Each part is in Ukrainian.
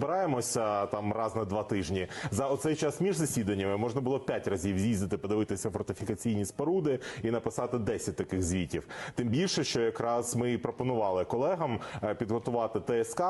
збираємося там раз на два тижні. За оцей час між засіданнями можна було п'ять разів з'їздити, подивитися фортифікаційні споруди і написати 10 таких звітів. Тим більше, що якраз ми пропонували колегам е, підготувати ТСК,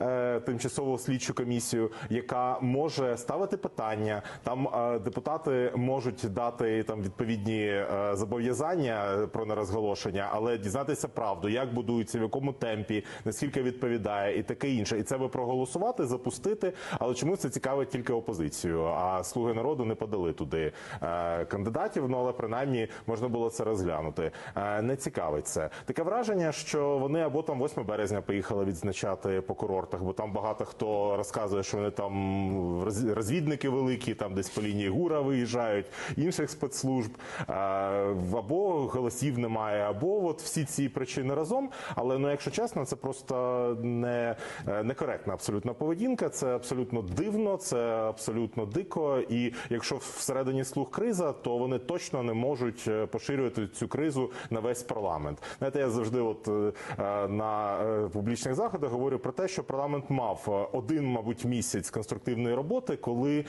е, тимчасову слідчу комісію, яка може ставити питання. Там е, депутати можуть дати там відповідні зобов'язання про нерозголошення, але дізнатися правду, як будується, в якому темпі, наскільки відповідає, і таке інше. І це би проголосувати, запустити. Але чомусь це цікавить тільки опозицію. А слуги народу не подали туди е, кандидатів. Ну але принаймні можна було це розглянути. Е, не цікавить це. Таке враження, що вони або там 8 березня поїхали відзначати по курортах, бо там багато хто розказує, що вони там роз- розвідники великі, там десь по лінії гура виїжджають, інших спецслужб, е, або голосів немає, або от всі ці причини разом. Але ну, якщо чесно, це просто не е, некоректна абсолютно поведінка. Це абсолютно дивно, це абсолютно дико. І якщо всередині слух криза, то вони точно не можуть е, поширювати цю кризу на весь парламент. Знаєте, я завжди, от е, е, на публічних заходах говорю про те, що парламент мав один, мабуть, місяць конструктивної роботи, коли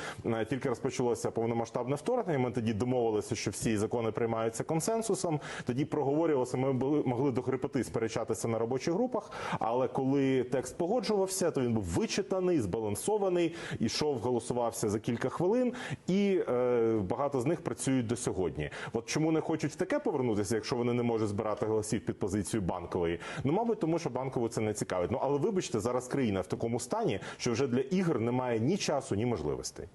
тільки розпочалося повномасштабне вторгнення. Ми тоді домовилися, що всі закони приймаються консенсусом. Тоді проговорювалося. Ми були могли до хрипоти сперечатися на робочих групах. Але коли текст погоджувався, то він був вичитаний, збалансований, ішов, голосувався за кілька хвилин, і е, багато з них працюють до сьогодні. От чому не хочуть в таке повернутися, якщо вони не можуть збирати голосів під позицію банкової? Ну, мабуть, тому що банкову це не цікавить. Ну але вибачте, зараз країна в такому стані, що вже для ігор немає ні часу, ні можливостей.